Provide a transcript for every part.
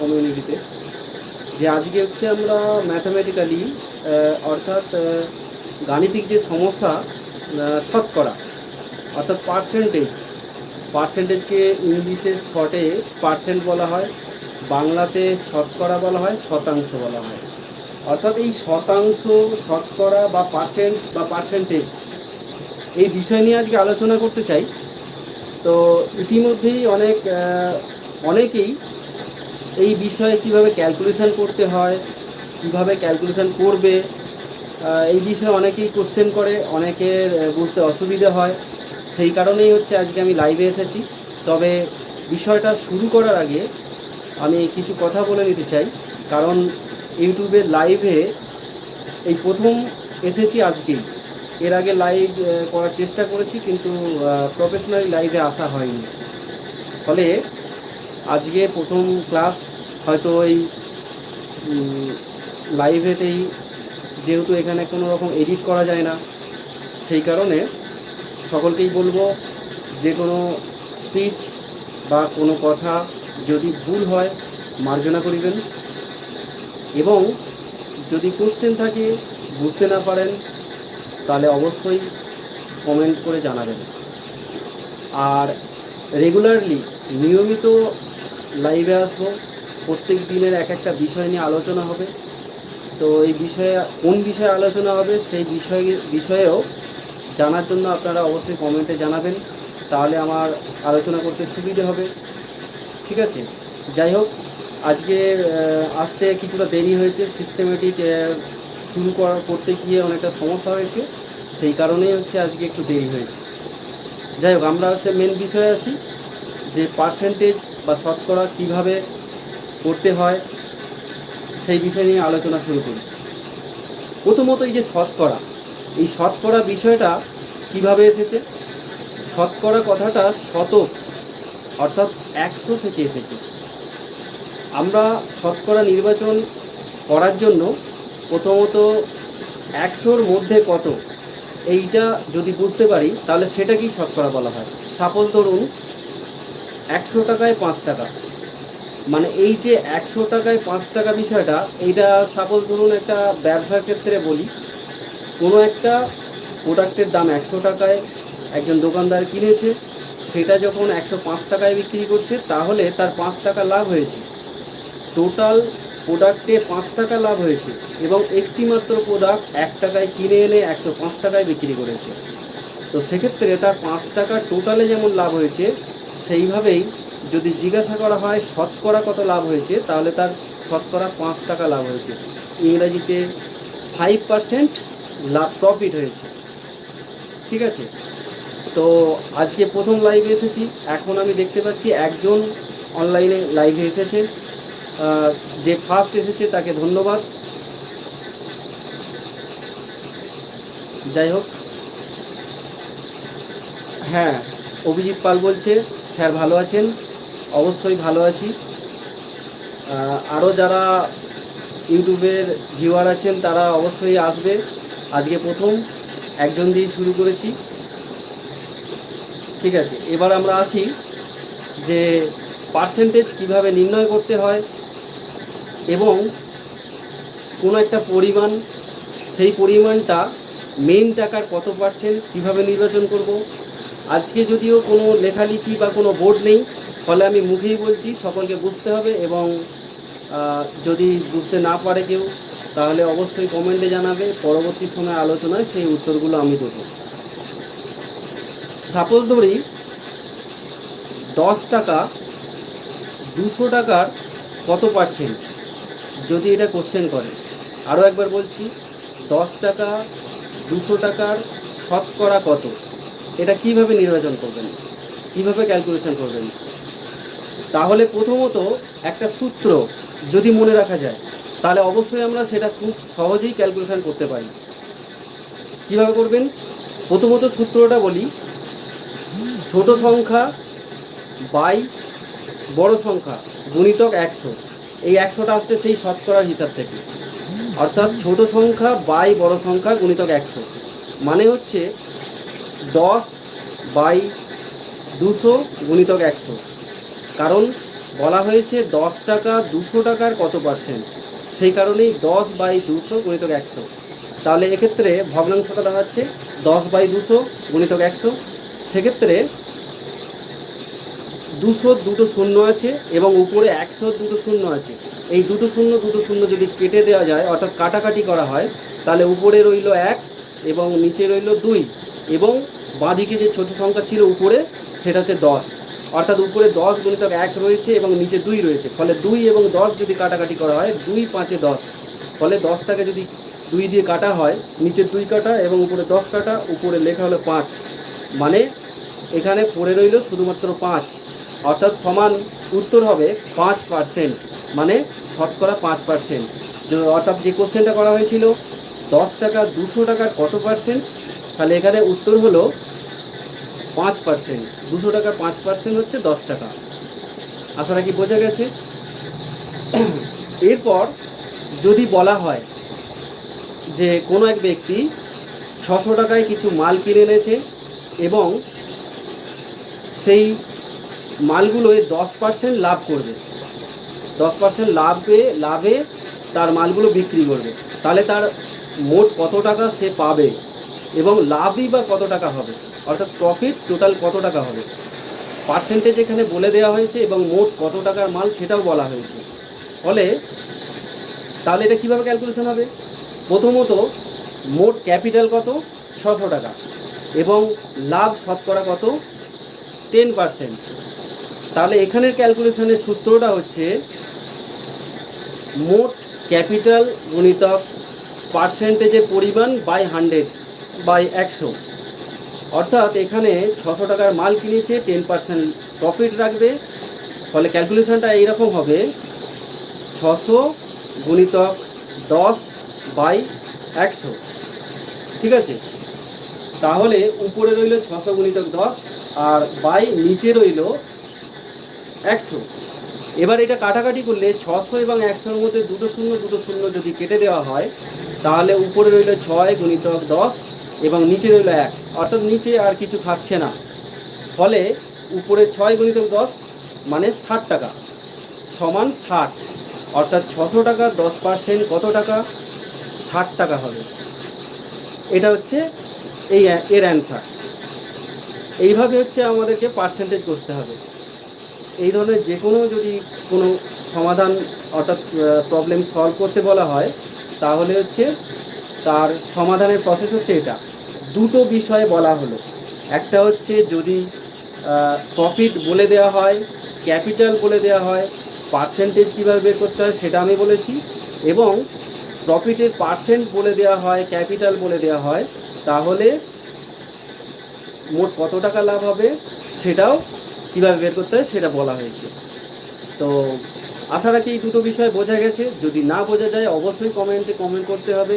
কমিউনিটিতে যে আজকে হচ্ছে আমরা ম্যাথামেটিক্যালি অর্থাৎ গাণিতিক যে সমস্যা শতকরা, অর্থাৎ পার্সেন্টেজ পার্সেন্টেজকে ইংলিশে শর্টে পার্সেন্ট বলা হয়, বাংলাতে শতকরা বলা হয়, শতাংশ বলা হয়। অর্থাৎ এই শতাংশ, শতকরা বা পার্সেন্ট বা পার্সেন্টেজ এই বিষয় নিয়ে আজকে আলোচনা করতে চাই। তো ইতিমধ্যেই অনেক অনেকেই এই বিষয়ে কীভাবে ক্যালকুলেশন করতে হয়, কীভাবে ক্যালকুলেশন করবে এই বিষয়ে অনেকেই কোশ্চেন করে, অনেকের বুঝতে অসুবিধা হয়। সেই কারণেই হচ্ছে আজকে আমি লাইভে এসেছি। তবে বিষয়টা শুরু করার আগে আমি কিছু কথা বলে নিতে চাই। কারণ ইউটিউবের লাইভে এই প্রথম এসেছি আজকেই। এর আগে লাইভ করার চেষ্টা করেছি, কিন্তু প্রফেশনালি লাইভে আসা হয়নি। ফলে আজকে প্রথম ক্লাস হয়তো ওই লাইভেতেই যেহেতু এখানে কোনো রকম এডিট করা যায় না, সেই কারণে সকলকেই বলব যে কোনো স্পিচ বা কোনো কথা যদি ভুল হয় মার্জনা করিবেন এবং যদি কোশ্চেন থাকে বুঝতে না পারেন, তাহলে অবশ্যই কমেন্ট করে জানাবেন। আর রেগুলারলি নিয়মিত লাইভে আসব। প্রত্যেক দিনের এক একটা বিষয় নিয়ে আলোচনা হবে। তো এই বিষয়ে কোন বিষয়ে আলোচনা হবে সেই বিষয়ে, বিষয়েও জানার জন্য আপনারা অবশ্যই কমেন্টে জানাবেন। তাহলে আমার আলোচনা করতে সুবিধে হবে। ঠিক আছে? যাই হোক, আজকে আসতে কিছুটা দেরি হয়েছে। সিস্টেমেটিক শুরু করা, করতে গিয়ে অনেকটা সমস্যা হয়েছে। সেই কারণেই হচ্ছে আজকে একটু দেরি হয়েছে। যাই হোক, আমরা হচ্ছে মেন বিষয়ে আসি। যে পার্সেন্টেজ বা শতকরা কীভাবে করতে হয়, সেই বিষয় নিয়ে আলোচনা শুরু করি। প্রথমত এই যে শতকরা, এই শতকরা বিষয়টা কীভাবে এসেছে? শতকরা কথাটা শতক, অর্থাৎ একশো থেকে এসেছে। আমরা শতকরা নির্বাচন করার জন্য প্রথমত একশোর মধ্যে কত, এইটা যদি বুঝতে পারি, তাহলে সেটাকেই শতকরা বলা হয়। সাপোজ ধরুন একশো টাকায় পাঁচ টাকা। মানে এই যে একশো টাকায় পাঁচ টাকা বিষয়টা, এইটা সাপোজ ধরুন একটা ব্যবসার ক্ষেত্রে বলি, কোনো একটা প্রোডাক্টের দাম একশো টাকায় একজন দোকানদার কিনেছে, সেটা যখন একশো পাঁচ টাকায় বিক্রি করছে, তাহলে তার পাঁচ টাকা লাভ হয়েছে। টোটাল প্রোডাক্টে পাঁচ টাকা লাভ হয়েছে এবং একটি মাত্র প্রোডাক্ট এক টাকায় কিনে এনে একশো পাঁচ টাকায় বিক্রি করেছে। তো সেক্ষেত্রে তার পাঁচ টাকা টোটালে যেমন লাভ হয়েছে সেইভাবেই যদি জিজ্ঞাসা করা হয়, শতকরা কত লাভ হয়েছে, তাহলে তার শতকরা পাঁচ টাকা লাভ হয়েছে। ইংরাজিতে ফাইভ পার্সেন্ট লাভ প্রফিট হয়েছে। ঠিক আছে? তো আজকে প্রথম লাইভে এসেছি। এখন আমি দেখতে পাচ্ছি একজন অনলাইনে লাইভে এসেছে। যে ফার্স্ট এসেছে তাকে ধন্যবাদ। যাই হোক। হ্যাঁ অভিজিৎ পাল বলছে স্যার ভালো আছেন? অবশ্যই ভালো আছি। আরও যারা ইউটিউবের ভিউয়ার আছেন, তারা অবশ্যই আসবে। আজকে প্রথম, একজন দিয়ে শুরু করেছি। ঠিক আছে, এবার আমরা আসি যে পার্সেন্টেজ কীভাবে নির্ণয় করতে হয় এবং কোনো একটা পরিমাণ, সেই পরিমাণটা মেইন টাকার কত পার্সেন্ট কীভাবে নির্বাচন করব আজকে যদিও কোনো লেখালেখি বা কোনো বোর্ড নেই, ফলে আমি মুখেই বলছি সকলকে বুঝতে হবে এবং যদি বুঝতে না পারে কেউ, তাহলে অবশ্যই কমেন্টে জানাবে, পরবর্তী সময় আলোচনায় সেই উত্তরগুলো আমি দেবো। সাপোজ ধরি, দশ টাকা, দুশো টাকার কত পার্সেন্ট যদি এটা কোশ্চেন করে, আরও একবার বলছি, দশ টাকা, দুশো টাকার শতকরা কত? এটা কীভাবে নির্বাচন করবেন? কীভাবে ক্যালকুলেশন করবেন? তাহলে প্রথমত একটা সূত্র যদি মনে রাখা যায়, তাহলে অবশ্যই আমরা সেটা খুব সহজেই ক্যালকুলেশন করতে পারি। কীভাবে করবেন? প্রথমত সূত্রটা বলি, ছোট সংখ্যা বাই বড় সংখ্যা গুণিতক একশো। এই একশোটা আসছে সেই শতকরার হিসাব থেকে। অর্থাৎ ছোট সংখ্যা বাই বড় সংখ্যা গুণিতক একশো। মানে হচ্ছে দশ বাই দুশো গুণিতক একশো। কারণ বলা হয়েছে দশ টাকা দুশো টাকার কত পার্সেন্ট সেই কারণেই দশ বাই দুশো গুণিতক একশো। তাহলে এক্ষেত্রে ভগ্নাংশটা দাঁড়াচ্ছে দশ বাই দুশো গুণিতক একশো। সেক্ষেত্রে দুশো দুটো শূন্য আছে এবং উপরে একশো দুটো শূন্য আছে। এই দুটো শূন্য দুটো শূন্য যদি কেটে দেওয়া যায়, অর্থাৎ কাটাকাটি করা হয়, তাহলে উপরে রইল এক এবং নিচে রইল দুই। এবং বাঁদিকে যে ছোট সংখ্যা ছিল উপরে, সেটা হচ্ছে দশ। অর্থাৎ উপরে দশ গুণিতক এক রয়েছে এবং নিচে দুই রয়েছে। ফলে দুই এবং দশ যদি কাটাকাটি করা হয়, দুই পাঁচে দশ। ফলে দশটাকে যদি দুই দিয়ে কাটা হয়, নিচে দুই কাটা এবং উপরে দশ কাটা, উপরে লেখা হলো পাঁচ। মানে এখানে পড়ে রইল শুধুমাত্র পাঁচ। অর্থাৎ সমান উত্তর হবে পাঁচ পার্সেন্ট। মানে শতকরা পাঁচ পার্সেন্ট। অর্থাৎ যে কোশ্চেনটা করা হয়েছিল, দশ টাকা দুশো টাকার কত পার্সেন্ট? তাহলে এখানে উত্তর হলো পাঁচ পার্সেন্ট দুশো টাকা পাঁচ পার্সেন্ট হচ্ছে দশ টাকা। আশা রাখি বোঝা গেছে। এরপর যদি বলা হয় যে কোনো এক ব্যক্তি ছশো টাকায় কিছু মাল কিনে এনেছে এবং সেই মালগুলোয় দশ পার্সেন্ট লাভ করবে। দশ পার্সেন্ট লাভে লাভে তার মালগুলো বিক্রি করবে। তাহলে তার মোট কত টাকা সে পাবে? এবং লাভই বা কত টাকা হবে? অর্থাৎ প্রফিট টোটাল কত টাকা হবে? পার্সেন্টেজ এখানে বলে দেওয়া হয়েছে এবং মোট কত টাকার মাল সেটাও বলা হয়েছে। ফলে তাহলে এটা কীভাবে ক্যালকুলেশন হবে? প্রথমত, মোট ক্যাপিটাল কত? ছশো টাকা। এবং লাভ শতকরা কত? টেন পার্সেন্ট তাহলে এখানের ক্যালকুলেশনের সূত্রটা হচ্ছে, মোট ক্যাপিটাল গুণিতক পার্সেন্টেজের পরিমাণ বাই হান্ড্রেড বাই একশো। অর্থাৎ এখানে ছশো টাকার মাল কিনেছে টেন পার্সেন্ট প্রফিট রাখবে। ফলে ক্যালকুলেশনটা এইরকম হবে, ছশো গুণিতক দশ বাই একশো। ঠিক আছে? তাহলে উপরে রইল ছশো গুণিতক দশ আর বাই নিচে রইল একশো। এবার এটা কাটাকাটি করলে ছশো এবং একশোর মধ্যে দুটো শূন্য দুটো শূন্য যদি কেটে দেওয়া হয়, তাহলে উপরে রইল ছয় গুণিতক দশ এবং নিচে রইল এক। অর্থাৎ নিচে আর কিছু থাকছে না। ফলে উপরে ছয় গুণিতক দশ মানে ষাট টাকা। সমান ষাট। অর্থাৎ ছশো টাকা, দশ পার্সেন্ট কত টাকা? ষাট টাকা হবে। এটা হচ্ছে এই এর অ্যান্সার এইভাবে হচ্ছে আমাদেরকে পার্সেন্টেজ করতে হবে। এই ধরনের যে কোনো যদি কোনো সমাধান অর্থাৎ প্রবলেম সলভ করতে বলা হয়, তাহলে হচ্ছে তার সমাধানের প্রসেস হচ্ছে এটা। দুটো বিষয়ে বলা হলো। একটা হচ্ছে যদি প্রফিট বলে দেওয়া হয় ক্যাপিটাল বলে দেওয়া হয় পার্সেন্টেজ কীভাবে বের করতে হয় সেটা আমি বলেছি এবং প্রফিটের পার্সেন্ট বলে দেওয়া হয় ক্যাপিটাল বলে দেওয়া হয়, তাহলে মোট কত টাকা লাভ হবে সেটাও কীভাবে বের করতে হয় সেটা বলা হয়েছে। তো আশা রাখি এই দুটো বিষয় বোঝা গেছে। যদি না বোঝা যায়, অবশ্যই কমেন্টে কমেন্ট করতে হবে।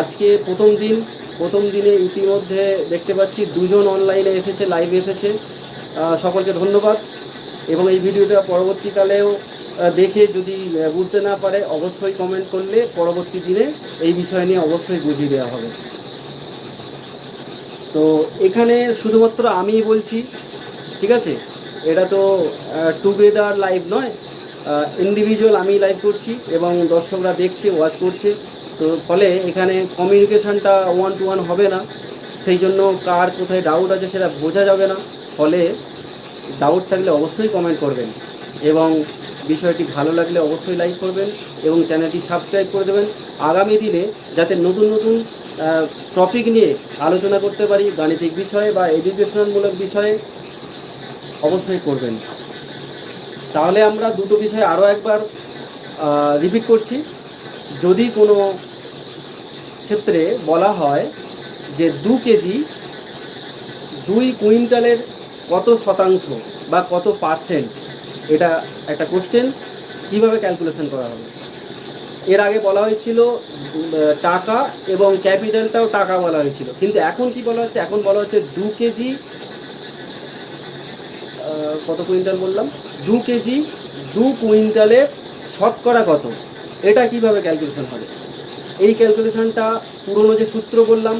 আজকে প্রথম দিন প্রথম দিনে ইতিমধ্যে দেখতে পাচ্ছি দুজন অনলাইনে এসেছে লাইভে এসেছে। সকলকে ধন্যবাদ। এবং এই ভিডিওটা পরবর্তীকালেও দেখে যদি বুঝতে না পারে, অবশ্যই কমেন্ট করলে পরবর্তী দিনে এই বিষয় নিয়ে অবশ্যই বুঝিয়ে দেওয়া হবে। তো এখানে শুধুমাত্র আমিই বলছি, ঠিক আছে? এটা তো টুগেদার লাইভ নয় ইন্ডিভিজুয়াল আমি লাইভ করছি এবং দর্শকরা দেখছে ওয়াচ করছে। তো ফলে এখানে কমিউনিকেশানটা ওয়ান টু ওয়ান হবে না। সেই জন্য কার কোথায় ডাউট আছে সেটা বোঝা যাবে না। ফলে ডাউট থাকলে অবশ্যই কমেন্ট করবেন এবং বিষয়টি ভালো লাগলে অবশ্যই লাইক করবেন এবং চ্যানেলটি সাবস্ক্রাইব করে দেবেন। আগামী দিনে যাতে নতুন নতুন টপিক নিয়ে আলোচনা করতে পারি, গাণিতিক বিষয়ে বা এডুকেশনমূলক বিষয়ে অবশ্যই করবেন। তাহলে আমরা দুটো বিষয় আরও একবার রিপিট করছি। যদি কোনো ক্ষেত্রে বলা হয় যে দু কেজি দুই কুইন্টালের কত শতাংশ বা কত পার্সেন্ট? এটা একটা কোশ্চেন কীভাবে ক্যালকুলেশন করা হবে? এর আগে বলা হয়েছিল টাকা এবং ক্যাপিটালটাও টাকা বলা হয়েছিল। কিন্তু এখন কি বলা হচ্ছে? এখন বলা হচ্ছে দু কেজি কত কুইন্টাল বললাম? দু কেজি, দু কুইন্টালের শতকরা কত? এটা কীভাবে ক্যালকুলেশন হবে? এই ক্যালকুলেশনটা পুরনো যে সূত্র বললাম,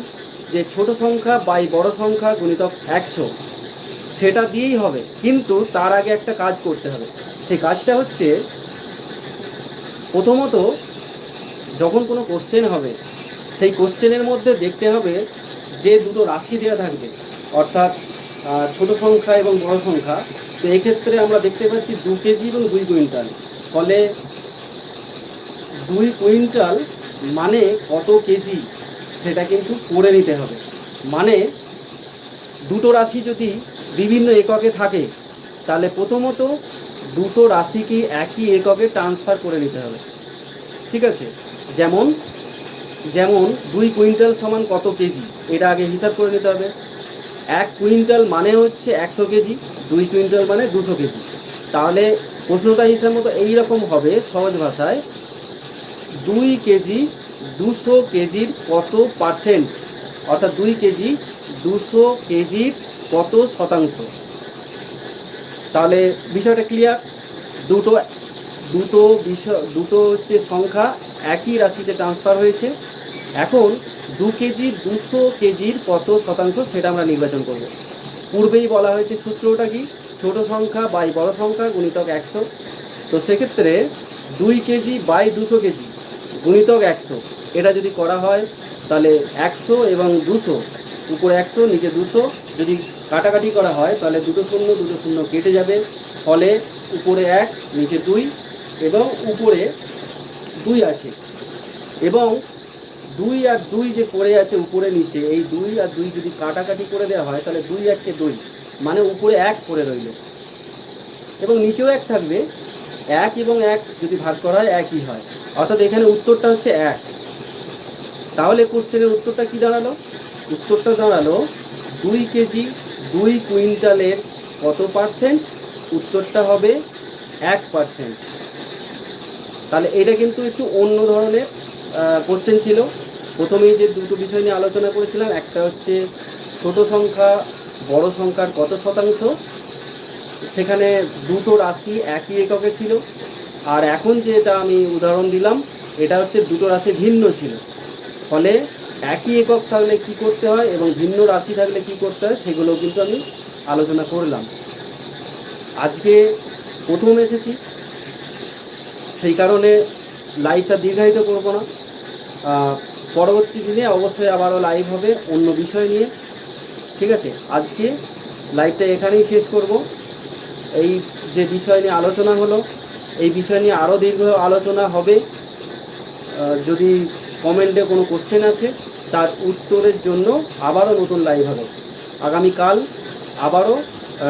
যে ছোট সংখ্যা বাই বড় সংখ্যা গুণিতক একশো, সেটা দিয়েই হবে। কিন্তু তার আগে একটা কাজ করতে হবে। সেই কাজটা হচ্ছে, প্রথমত যখন কোনো কোশ্চেন হবে, সেই কোশ্চেনের মধ্যে দেখতে হবে যে দুটো রাশি দেওয়া থাকবে, অর্থাৎ ছোট সংখ্যা এবং বড় সংখ্যা। তো এক্ষেত্রে আমরা দেখতে পাচ্ছি দু কেজি এবং দুই কুইন্টাল। ফলে দুই কুইন্টাল মানে কত কেজি, সেটা কিন্তু করে নিতে হবে। মানে দুটো রাশি যদি বিভিন্ন এককে থাকে, তাহলে প্রথমত দুটো রাশিকে একই এককে ট্রান্সফার করে নিতে হবে। ঠিক আছে? যেমন যেমন দুই কুইন্টাল সমান কত কেজি, এটা আগে হিসাব করে নিতে হবে। এক কুইন্টাল মানে হচ্ছে একশো কেজি, দুই কুইন্টাল মানে দুশো কেজি। তাহলে প্রশ্নটা হিসাব মতো এইরকম হবে সহজ ভাষায়। দুই কেজি দুশো কেজির কত পার্সেন্ট? অর্থাৎ দুই কেজি দুশো কেজির কত শতাংশ? তাহলে বিষয়টা ক্লিয়ার দুটো দুটো বিষয়, দুটো হচ্ছে সংখ্যা, একই রাশিতে ট্রান্সফার হয়েছে। এখন দু কেজি দুশো কেজির কত শতাংশ সেটা আমরা নির্বাচন করব। পূর্বেই বলা হয়েছে সূত্রটা কি? ছোট সংখ্যা বাই বড় সংখ্যা গুণিতক একশো। তো সেক্ষেত্রে দুই কেজি বাই দুশো কেজি গুণিতক একশো। এটা যদি করা হয়, তাহলে একশো এবং দুশো, উপরে একশো, নিচে দুশো। যদি কাটাকাটি করা হয়, তাহলে দুটো শূন্য দুটো শূন্য কেটে যাবে। ফলে উপরে এক, নিচে দুই এবং উপরে দুই আছে। এবং দুই আর দুই যে পড়ে আছে উপরে নিচে, এই দুই আর দুই যদি কাটাকাটি করে দেওয়া হয়, তাহলে দুই এককে দুই মানে উপরে এক পড়ে রইল। এবং নিচেও এক থাকবে। এক এবং এক যদি ভাগ করা হয়, একই হয়। অর্থাৎ এখানে উত্তরটা হচ্ছে এক। তাহলে কোশ্চেনের উত্তরটা কি দাঁড়াল? উত্তরটা দাঁড়াল দুই কেজি দুই কুইন্টালের কত পার্সেন্ট উত্তরটা হবে এক পার্সেন্ট তাহলে এটা কিন্তু একটু অন্য ধরনের কোশ্চেন ছিল। প্রথমেই যে দুটো বিষয় নিয়ে আলোচনা করেছিলাম, একটা হচ্ছে ছোট সংখ্যা, বড় সংখ্যার কত শতাংশ? সেখানে দুটো রাশি একই এককে ছিল। আর এখন যেটা আমি উদাহরণ দিলাম, এটা হচ্ছে দুটো রাশি ভিন্ন ছিল। ফলে একই একক থাকলে কি করতে হয় এবং ভিন্ন রাশি থাকলে কি করতে হয় সেগুলো কিন্তু আমি আলোচনা করলাম। আজকে প্রথম এসেছি, সেই কারণে লাইভটা দীর্ঘায়িত করব না। পরবর্তী দিনে অবশ্যই আবারও লাইভ হবে, অন্য বিষয় নিয়ে। ঠিক আছে, আজকে লাইভটা এখানেই শেষ করব। এই যে বিষয় নিয়ে আলোচনা হলো এই বিষয় নিয়ে আরও দীর্ঘ আলোচনা হবে। যদি কমেন্টে কোনো কোশ্চেন আসে, তার উত্তরের জন্য আবারও নতুন লাইভ হবে। আগামীকাল আবারও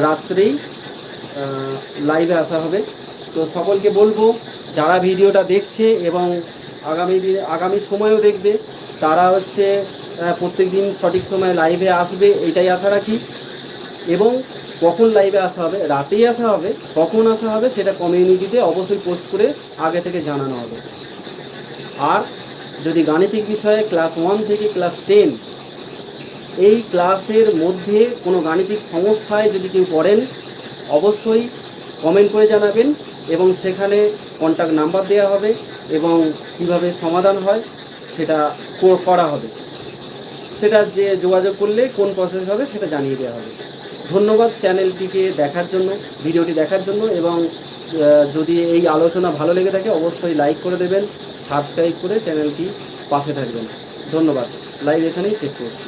রাত্রেই লাইভে আসা হবে। তো সকলকে বলব, যারা ভিডিওটা দেখছে এবং আগামী দিন, আগামী সময়ও দেখবে, তারা হচ্ছে প্রত্যেক দিন সঠিক সময় লাইভে আসবে, এটাই আশা রাখি। এবং কখন লাইভে আসা হবে, রাতেই আসা হবে, কখন আসা হবে সেটা কমিউনিটিতে অবশ্যই পোস্ট করে আগে থেকে জানানো হবে। আর যদি গাণিতিক বিষয়ে ক্লাস ওয়ান থেকে ক্লাস টেন এই ক্লাসের মধ্যে কোনো গাণিতিক সমস্যায় যদি কেউ পড়েন, অবশ্যই কমেন্ট করে জানাবেন এবং সেখানে কন্ট্যাক্ট নাম্বার দেওয়া হবে এবং কীভাবে সমাধান হয় সেটা করা হবে। সেটা যে যোগাযোগ করলে কোন প্রসেস হবে সেটা জানিয়ে দেওয়া হবে। ধন্যবাদ চ্যানেলটিকে দেখার জন্য, ভিডিওটি দেখার জন্য এবং যদি এই আলোচনা ভালো লেগে থাকে অবশ্যই লাইক করে দেবেন, সাবস্ক্রাইব করে চ্যানেলটি পাশে থাকবেন। ধন্যবাদ। লাইভ এখানেই শেষ করছি।